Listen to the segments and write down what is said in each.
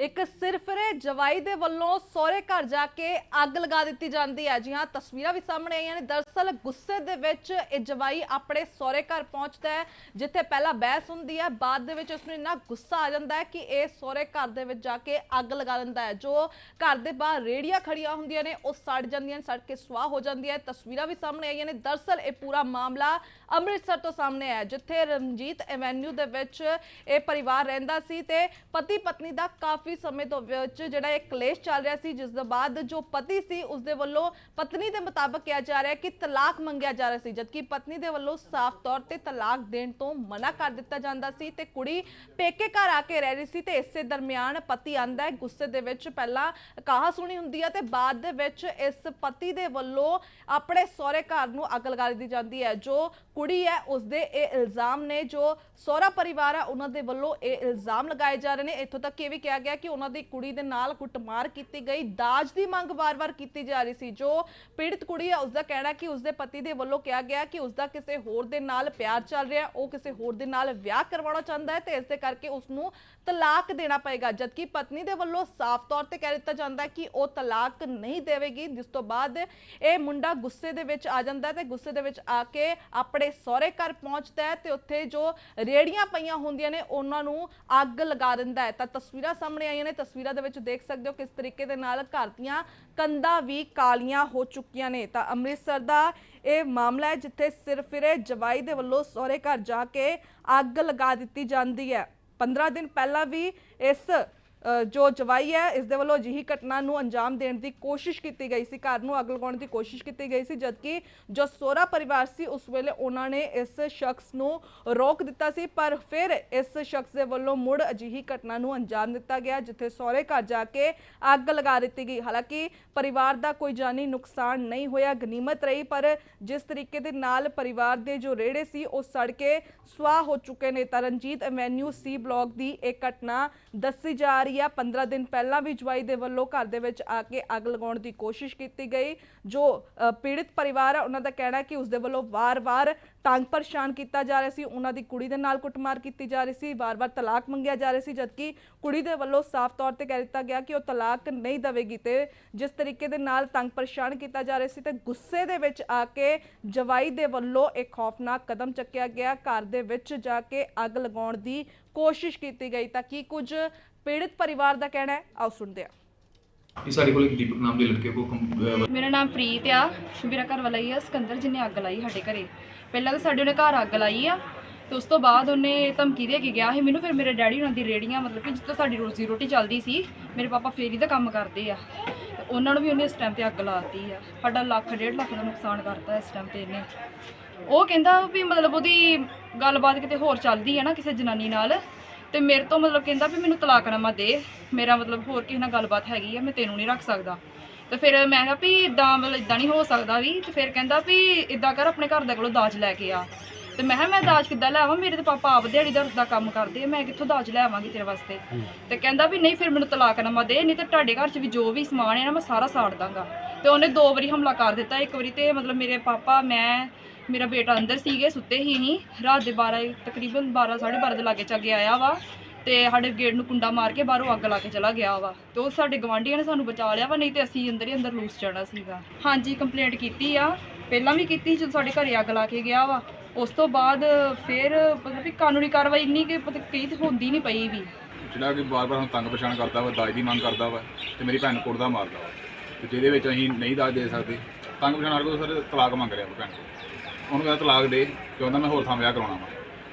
ਇੱਕ ਸਿਰਫਰੇ ਜਵਾਈ ਦੇ ਵੱਲੋਂ ਸਹੁਰੇ ਘਰ ਜਾ ਕੇ ਅੱਗ ਲਗਾ ਦਿੱਤੀ ਜਾਂਦੀ ਹੈ। ਜੀ ਹਾਂ, ਤਸਵੀਰਾਂ ਵੀ ਸਾਹਮਣੇ ਆਈਆਂ ਨੇ। ਦਰਸਲ ਗੁੱਸੇ ਦੇ ਵਿੱਚ ਇਹ ਜਵਾਈ ਆਪਣੇ ਸਹੁਰੇ ਘਰ ਪਹੁੰਚਦਾ ਹੈ, ਜਿੱਥੇ ਪਹਿਲਾਂ ਬਹਿਸ ਹੁੰਦੀ ਹੈ। ਬਾਅਦ ਦੇ ਵਿੱਚ ਉਸਨੂੰ ਇੰਨਾ ਗੁੱਸਾ ਆ ਜਾਂਦਾ ਹੈ ਕਿ ਇਹ ਸਹੁਰੇ ਘਰ ਦੇ ਵਿੱਚ ਜਾ ਕੇ ਅੱਗ ਲਗਾ ਦਿੰਦਾ ਹੈ। ਜੋ ਘਰ ਦੇ ਬਾਹਰ ਰੇੜੀਆਂ ਖੜੀਆਂ ਹੁੰਦੀਆਂ ਨੇ, ਉਹ ਸੜ ਜਾਂਦੀਆਂ ਨੇ, ਸੜ ਕੇ ਸੁਆਹ ਹੋ ਜਾਂਦੀ ਹੈ। ਤਸਵੀਰਾਂ ਵੀ ਸਾਹਮਣੇ ਆਈਆਂ ਨੇ। ਦਰਸਲ ਇਹ ਪੂਰਾ ਮਾਮਲਾ ਅੰਮ੍ਰਿਤਸਰ ਤੋਂ ਸਾਹਮਣੇ ਆਇਆ ਜਿੱਥੇ ਰਣਜੀਤ ਐਵੇਨਿਊ ਦੇ ਵਿੱਚ ਇਹ ਪਰਿਵਾਰ ਰਹਿੰਦਾ ਸੀ ਤੇ ਪਤੀ ਪਤਨੀ ਦਾ ਕਾਫੀ ਸਮੇਂ ਤੋਂ ਵਿੱਚ ਜਿਹੜਾ ਇਹ ਕਲੇਸ਼ ਚੱਲ ਰਿਹਾ ਸੀ, ਜਿਸ ਤੋਂ ਬਾਅਦ ਜੋ ਪਤੀ ਸੀ ਉਸ ਦੇ ਵੱਲੋਂ ਪਤਨੀ ਦੇ ਮੁਤਾਬਕ ਕਿਹਾ ਜਾ ਰਿਹਾ ਕਿ ਤਲਾਕ ਮੰਗਿਆ ਜਾ ਰਿਹਾ ਸੀ, ਜਦਕਿ ਪਤਨੀ ਦੇ ਵੱਲੋਂ ਸਾਫ਼ ਤੌਰ ਤੇ ਤਲਾਕ ਦੇਣ ਤੋਂ ਮਨਾ ਕਰ ਦਿੱਤਾ ਜਾਂਦਾ ਸੀ ਤੇ ਕੁੜੀ ਪੇਕੇ ਘਰ ਆ ਕੇ ਰਹਿ ਰਹੀ ਸੀ ਤੇ ਇਸੇ ਦਰਮਿਆਨ ਪਤੀ ਆਂਦਾ ਹੈ। ਗੁੱਸੇ ਦੇ ਵਿੱਚ ਪਹਿਲਾਂ ਕਹਾ ਸੁਣੀ ਹੁੰਦੀ ਹੈ ਤੇ ਬਾਅਦ ਦੇ ਵਿੱਚ ਇਸ ਪਤੀ ਦੇ ਵੱਲੋਂ ਆਪਣੇ ਸਹੁਰੇ ਘਰ ਨੂੰ ਅੱਗ ਲਗਾ ਦਿੱਤੀ ਜਾਂਦੀ ਹੈ। ਜੋ ਕੁੜੀ ਹੈ ਉਸ ਦੇ ਇਹ ਇਲਜ਼ਾਮ ਨੇ, ਜੋ ਸਹੁਰਾ ਪਰਿਵਾਰ ਆ, ਉਹਨਾਂ ਦੇ ਵੱਲੋਂ ਇਹ ਇਲਜ਼ਾਮ ਲਗਾਏ ਜਾ ਰਹੇ ਨੇ। ਇੱਥੋਂ ਤੱਕ ਇਹ ਵੀ ਕਿਹਾ ਗਿਆ ਕਿ ਉਹਨਾਂ ਦੀ ਕੁੜੀ ਦੇ ਨਾਲ ਕੁੱਟਮਾਰ ਕੀਤੀ ਗਈ। ਦਾਜ ਦੀ ਮੰਗ ਵਾਰ-ਵਾਰ ਕੀਤੀ ਜਾ ਰਹੀ ਸੀ। ਜੋ ਪੀੜਤ ਕੁੜੀ ਹੈ ਉਸ ਦਾ ਕਹਿਣਾ ਕਿ ਉਸ ਦੇ ਪਤੀ ਦੇ ਵੱਲੋਂ ਕਿਹਾ ਗਿਆ ਕਿ ਉਸ ਦਾ ਕਿਸੇ ਹੋਰ ਦੇ ਨਾਲ ਪਿਆਰ ਚੱਲ ਰਿਹਾ ਉਹ ਕਿਸੇ ਹੋਰ ਦੇ ਨਾਲ ਵਿਆਹ ਕਰਵਾਉਣਾ ਚਾਹੁੰਦਾ ਹੈ ਤੇ ਇਸ ਦੇ ਕਰਕੇ ਉਸ ਨੂੰ ਤਲਾਕ ਦੇਣਾ ਪਏਗਾ। ਜਦਕਿ ਪਤਨੀ ਦੇ ਵੱਲੋਂ ਸਾਫ਼ ਤੌਰ ਤੇ ਕਹਿ ਦਿੱਤਾ ਜਾਂਦਾ ਹੈ ਕਿ ਉਹ ਤਲਾਕ ਨਹੀਂ ਦੇਵੇਗੀ, ਜਿਸ ਤੋਂ ਬਾਅਦ ਇਹ ਮੁੰਡਾ ਗੁੱਸੇ ਦੇ ਵਿੱਚ ਆ ਜਾਂਦਾ ਤੇ ਗੁੱਸੇ ਦੇ ਵਿੱਚ ਆ ਕੇ ਆਪਣੇ ਸਹੁਰੇ ਘਰ ਪਹੁੰਚਦਾ ਹੈ ਤੇ ਉੱਥੇ ਜੋ ਰੇੜੀਆਂ ਪਈਆਂ ਹੁੰਦੀਆਂ ਨੇ, ਉਹਨਾਂ ਨੂੰ ਅੱਗ ਲਗਾ ਦਿੰਦਾ ਹੈ। ਤਾਂ ਤਸਵੀਰਾਂ ਸਾਹਮਣੇ ਆਈਆਂ ਨੇ, ਤਸਵੀਰਾਂ ਦੇ ਵਿੱਚ ਦੇਖ ਸਕਦੇ ਹੋ ਕਿਸ ਤਰੀਕੇ ਦੇ ਨਾਲ ਘਰ ਦੀਆਂ ਕੰਧਾਂ ਵੀ ਕਾਲੀਆਂ ਹੋ ਚੁੱਕੀਆਂ ਨੇ। ਤਾਂ ਅੰਮ੍ਰਿਤਸਰ ਦਾ ਇਹ ਮਾਮਲਾ ਹੈ, ਜਿੱਥੇ ਸਿਰਫਿਰੇ ਜਵਾਈ ਦੇ ਵੱਲੋਂ ਸਹੁਰੇ ਘਰ ਜਾ ਕੇ ਅੱਗ ਲਗਾ ਦਿੱਤੀ ਜਾਂਦੀ ਹੈ। 15 ਦਿਨ ਪਹਿਲਾਂ ਵੀ ਇਸ ਜੋ ਜਵਾਈ ਹੈ, ਇਸ ਦੇ ਵੱਲੋਂ ਅਜਿਹੀ ਘਟਨਾ ਨੂੰ ਅੰਜਾਮ ਦੇਣ ਦੀ ਕੋਸ਼ਿਸ਼ ਕੀਤੀ ਗਈ ਸੀ। ਘਰ ਨੂੰ ਅੱਗ ਲਗਾਉਣ ਦੀ ਕੋਸ਼ਿਸ਼ ਕੀਤੀ ਗਈ ਸੀ, ਜਦਕਿ ਜੋ ਸੋਹਰਾ ਪਰਿਵਾਰ ਸੀ, ਉਸ ਵੇਲੇ ਉਹਨਾਂ ਨੇ ਇਸ ਸ਼ਖਸ ਨੂੰ ਰੋਕ ਦਿੱਤਾ ਸੀ। ਪਰ ਫਿਰ ਇਸ ਸ਼ਖਸ ਦੇ ਵੱਲੋਂ ਮੁੜ ਅਜਿਹੀ ਘਟਨਾ ਨੂੰ ਅੰਜਾਮ ਦਿੱਤਾ ਗਿਆ, ਜਿੱਥੇ ਸਹੁਰੇ ਘਰ ਜਾ ਕੇ ਅੱਗ ਲਗਾ ਦਿੱਤੀ ਗਈ। ਹਾਲਾਂਕਿ ਪਰਿਵਾਰ ਦਾ ਕੋਈ ਜਾਨੀ ਨੁਕਸਾਨ ਨਹੀਂ ਹੋਇਆ, ਗਨੀਮਤ ਰਹੀ, ਪਰ ਜਿਸ ਤਰੀਕੇ ਦੇ ਨਾਲ ਪਰਿਵਾਰ ਦੇ ਜੋ ਰੇੜੇ ਸੀ, ਉਹ ਸੜ ਕੇ ਸੁਆਹ ਹੋ ਚੁੱਕੇ ਨੇ। Taranjit Ranjit avenue C block ਦੀ ਇਹ ਘਟਨਾ ਦੱਸੀ ਜਾ ਰਹੀ ਹੈ। 15 ਦਿਨ ਪਹਿਲਾਂ ਵੀ ਜਵਾਈ ਦੇ ਵੱਲੋਂ ਘਰ ਦੇ ਵਿੱਚ ਆ ਕੇ ਅੱਗ ਲਗਾਉਣ ਦੀ ਕੋਸ਼ਿਸ਼ ਕੀਤੀ ਗਈ। ਜੋ ਅ, ਪੀੜਿਤ ਪਰਿਵਾਰ ਹੈ ਉਹਨਾਂ ਦਾ ਕਹਿਣਾ ਹੈ ਕਿ ਉਸ ਦੇ ਵੱਲੋਂ ਵਾਰ-ਵਾਰ ਤੰਗ ਪਰੇਸ਼ਾਨ ਕੀਤਾ ਜਾ ਰਿਹਾ ਸੀ। ਉਹਨਾਂ ਦੀ ਕੁੜੀ ਦੇ ਨਾਲ ਕੁੱਟਮਾਰ ਕੀਤੀ ਜਾ ਰਹੀ ਸੀ। ਵਾਰ-ਵਾਰ ਤਲਾਕ ਮੰਗਿਆ ਜਾ ਰਿਹਾ ਸੀ ਜਦਕਿ ਕੁੜੀ ਦੇ ਵੱਲੋਂ ਸਾਫ਼ ਤੌਰ ਤੇ ਕਹਿ ਦਿੱਤਾ ਗਿਆ ਕਿ ਉਹ ਤਲਾਕ ਨਹੀਂ ਦੇਵੇਗੀ ਤੇ ਜਿਸ ਤਰੀਕੇ ਦੇ ਨਾਲ ਤੰਗ ਪਰੇਸ਼ਾਨ ਕੀਤਾ ਜਾ ਰਿਹਾ ਸੀ ਤੇ ਗੁੱਸੇ ਦੇ ਵਿੱਚ ਆ ਕੇ ਜਵਾਈ ਦੇ ਵੱਲੋਂ ਇੱਕ ਖੌਫਨਾਕ ਕਦਮ ਚੱਕਿਆ ਗਿਆ। ਘਰ ਦੇ ਵਿੱਚ ਜਾ ਕੇ ਅੱਗ ਲਗਾਉਣ ਦੀ ਕੋਸ਼ਿਸ਼ ਕੀਤੀ ਗਈ ਤਾਂ ਕੀ ਕੁਝ ਪੀੜਿਤ ਪਰਿਵਾਰ ਦਾ ਕਹਿਣਾ ਹੈ। ਆਓ ਸੁਣਦੇ ਹਾਂ। ਇਹ ਸਾਡੇ ਕੋਲ ਇੱਕ ਦੀਪਕ ਨਾਮ ਦੇ ਲੜਕੇ ਕੋ ਕੰਪ- ਮੇਰਾ ਨਾਮ ਪ੍ਰੀਤ ਆ। ਮੇਰਾ ਘਰ ਵਾਲਾ ਹੀ ਆ। ਸਿਕੰਦਰ ਜਿਹਨੇ ਅੱਗ ਲਾਈ ਸਾਡੇ ਘਰੇ। ਪਹਿਲਾਂ ਤਾਂ ਸਾਡੇ ਉਹਨੇ ਘਰ ਅੱਗ ਲਾਈ ਆ ਤੇ ਉਸ ਤੋਂ ਬਾਅਦ ਉਹਨੇ ਧਮਕੀ ਦੇ ਕੇ ਗਿਆ ਸੀ ਮੈਨੂੰ। ਫਿਰ ਮੇਰੇ ਡੈਡੀ ਉਹਨਾਂ ਦੀ ਰੇੜੀਆਂ ਮਤਲਬ ਕਿ ਜਿੱਥੇ ਸਾਡੀ ਰੋਜ਼ੀ ਰੋਟੀ ਚੱਲਦੀ ਸੀ ਮੇਰੇ ਪਾਪਾ ਫੇਰੀ ਦਾ ਕੰਮ ਕਰਦੇ ਆ। ਤੇ ਉਹਨਾਂ ਨੂੰ ਵੀ ਉਹਨੇ ਇਸ ਟਾਈਮ ਤੇ ਅੱਗ ਲਾਤੀ ਆ। ਸਾਡਾ ਲੱਖ ਡੇਢ ਲੱਖ ਦਾ ਨੁਕਸਾਨ ਕਰਤਾ ਇਸ ਟਾਈਮ ਤੇ ਇਹਨੇ। ਉਹ ਕਹਿੰਦਾ ਵੀ ਮਤਲਬ ਉਹਦੀ ਗੱਲਬਾਤ ਕਿਤੇ ਹੋਰ ਚੱਲਦੀ ਆ ਨਾ ਕਿਸੇ ਜਨਾਨੀ ਨਾਲ। ਤੇ ਮੇਰੇ ਤੋਂ ਮਤਲਬ ਕਹਿੰਦਾ ਵੀ ਮੈਨੂੰ ਤਲਾਕਨਾਮਾ ਦੇ ਮੇਰਾ ਮਤਲਬ ਹੋਰ ਕਿਸੇ ਨਾਲ ਗੱਲਬਾਤ ਹੈਗੀ ਆ ਮੈਂ ਤੈਨੂੰ ਨਹੀਂ ਰੱਖ ਸਕਦਾ। ਤੇ ਫਿਰ ਮੈਂ ਕਿਹਾ ਵੀ ਇਦਾਂ ਮਤਲਬ ਇਦਾਂ ਨਹੀਂ ਹੋ ਸਕਦਾ ਵੀ ਤੇ ਫਿਰ ਕਹਿੰਦਾ ਵੀ ਇਦਾਂ ਕਰ ਆਪਣੇ ਘਰ ਦੇ ਕੋਲੋਂ ਦਾਜ ਲੈ ਕੇ ਆ। ਤੇ ਮੈਂ ਕਿਹਾ ਮੈਂ ਦਾਜ ਕਿੱਦਾਂ ਲੈ ਆਵਾਂ? ਮੇਰੇ ਤੇ ਪਾਪਾ ਆਪ ਦਿਹਾੜੀ ਦਾ ਦਾ ਕੰਮ ਕਰਦੇ ਆ ਮੈਂ ਕਿੱਥੋਂ ਦਾਜ ਲੈ ਆਵਾਂਗੀ ਤੇਰੇ ਵਾਸਤੇ? ਤੇ ਕਹਿੰਦਾ ਵੀ ਨਹੀਂ ਫਿਰ ਮੈਨੂੰ ਤਲਾਕਨਾਮਾ ਦੇ ਨਹੀਂ ਤੇ ਤੁਹਾਡੇ ਘਰ 'ਚ ਵੀ ਜੋ ਵੀ ਸਮਾਨ ਹੈ ਨਾ ਮੈਂ ਸਾਰਾ ਸਾੜ ਦਾਂਗਾ। ਤੇ ਉਹਨੇ ਦੋ ਵਾਰੀ ਹਮਲਾ ਕਰ ਦਿੱਤਾ ਇੱਕ ਵਾਰੀ ਤੇ ਮਤਲਬ ਮੇਰੇ ਪਾਪਾ ਮੈਂ ਮੇਰਾ ਬੇਟਾ ਅੰਦਰ ਸੀਗੇ, ਸੁੱਤੇ ਹੀ ਨਹੀਂ। ਰਾਤ ਦੇ 12 ਤਕਰੀਬਨ 12 12:30 ਦੇ ਲਾਗੇ ਚੱਗੇ ਆਇਆ ਵਾ ਤੇ ਸਾਡੇ ਗੇਟ ਨੂੰ ਕੁੰਡਾ ਮਾਰ ਕੇ ਬਾਹਰੋਂ ਅੱਗ ਲਾ ਕੇ ਚਲਾ ਗਿਆ ਵਾ ਤੇ ਉਹ ਸਾਡੇ ਗਵਾਂਢੀਆਂ ਨੇ ਸਾਨੂੰ ਬਚਾ ਲਿਆ ਵਾ, ਨਹੀਂ ਤੇ ਅਸੀਂ ਅੰਦਰ ਹੀ ਅੰਦਰ ਲੂਸ ਜਾਣਾ ਸੀਗਾ। ਹਾਂਜੀ ਕੰਪਲੇਂਟ ਕੀਤੀ ਆ। ਪਹਿਲਾਂ ਵੀ ਕੀਤੀ ਜਦੋਂ ਸਾਡੇ ਘਰੇ ਅੱਗ ਲਾ ਕੇ ਗਿਆ ਵਾ। ਉਸ ਤੋਂ ਬਾਅਦ ਫਿਰ ਮਤਲਬ ਕਿ ਕਾਨੂੰਨੀ ਕਾਰਵਾਈ ਇੰਨੀ ਕਿ ਪਤਾ ਕਈ ਤੇ ਹੁੰਦੀ ਨਹੀਂ ਪਈ ਵੀ। ਜਿਹੜਾ ਕਿ ਬਾਰ-ਬਾਰ ਹੁਣ ਤੰਗ ਪਛਾਣ ਕਰਦਾ ਵਾ, ਦਾਜ ਦੀ ਮੰਗ ਕਰਦਾ ਵਾ ਤੇ ਮੇਰੀ ਭੈਣ ਕੁੜਦਾ ਮਾਰਦਾ ਵਾ। ਤੇ ਜਿਹਦੇ ਵਿੱਚ ਅਸੀਂ ਨਹੀਂ ਦਾਜ ਦੇ ਸਕਦੇ, ਤੰਗ ਪਛਾਣ ਕਰਕੇ ਸਰ ਤਲਾਕ ਮੰਗ ਰਿਹਾ ਵਾ ਭੈਣ। ਉਹਨੂੰ ਕਹਿੰਦਾ ਤਲਾਕ ਦੇ ਕਹਿੰਦਾ ਮੈਂ ਹੋਰ ਥਾਂ ਵਿਆਹ ਕਰਾਉਣਾ ਵਾ।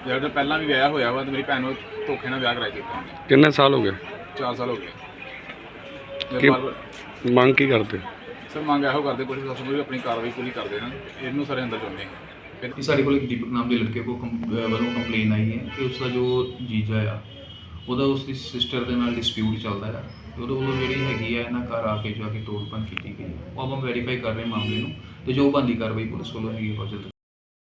ਜਿਹੜਾ ਪਹਿਲਾਂ ਵੀ ਵਿਆਹ ਹੋਇਆ ਵਾ ਤੇ ਮੇਰੀ ਭੈਣ ਨੂੰ ਧੋਖੇ ਨਾਲ ਵਿਆਹ ਕਰਾਇਆ ਕੀਤਾ ਉਹਨੇ। ਕਿੰਨੇ ਸਾਲ ਹੋ ਗਏ? 4 ਸਾਲ ਹੋ ਗਏ। ਕਿ- ਤੇ ਮੰਗ ਕੀ ਕਰਦੇ? ਸਰ ਮੰਗ ਇਹੋ ਕਰਦੇ ਪੁਲਿਸ ਪ੍ਰਸ਼ਾਸਨ ਵੀ ਆਪਣੀ ਕਾਰਵਾਈ ਪੂਰੀ ਕਰਦੇ ਹਨ ਇਹਨੂੰ ਸਾਰੇ ਅੰਦਰ ਚਾਹੁੰਦੇ ਹਾਂ ਫਿਰ ਇਹ ਸਾਡੇ ਕੋਲ ਇੱਕ ਦੀਪਕ ਨਾਮ ਦੇ ਲੜਕੇ ਕੋ ਕੰਪ- ਅਹ ਵੱਲੋਂ ਕੰਪਲੇਨ ਆਈ ਹੈ ਕਿ ਉਸ ਦਾ ਜੋ ਜੀਜਾ ਆ ਉਹਦਾ ਉਸ ਦੀ ਸਿਸਟਰ ਦੇ ਨਾਲ ਡਿਸਪਿਊਟ ਚੱਲਦਾ ਹੈ ਤੇ ਉਹਦੇ ਵੱਲੋਂ ਜਿਹੜੀ ਹੈਗੀ ਆ ਇਹਨਾਂ ਘਰ ਆ ਕੇ ਜਾ ਕੇ ਤੋੜ ਭੰਨ ਕੀਤੀ ਗਈ। ਉਹ ਆਪਾਂ ਵੈਰੀਫਾਈ ਕਰ ਰਹੇ ਮਾਮਲੇ ਨੂੰ। ਤੇ ਜੋ ਬੰਦੀ ਕਾਰਵਾਈ ਪੁਲਿਸ ਵੱਲੋਂ ਹੈਗੀ ਉਹ ਜਲਦ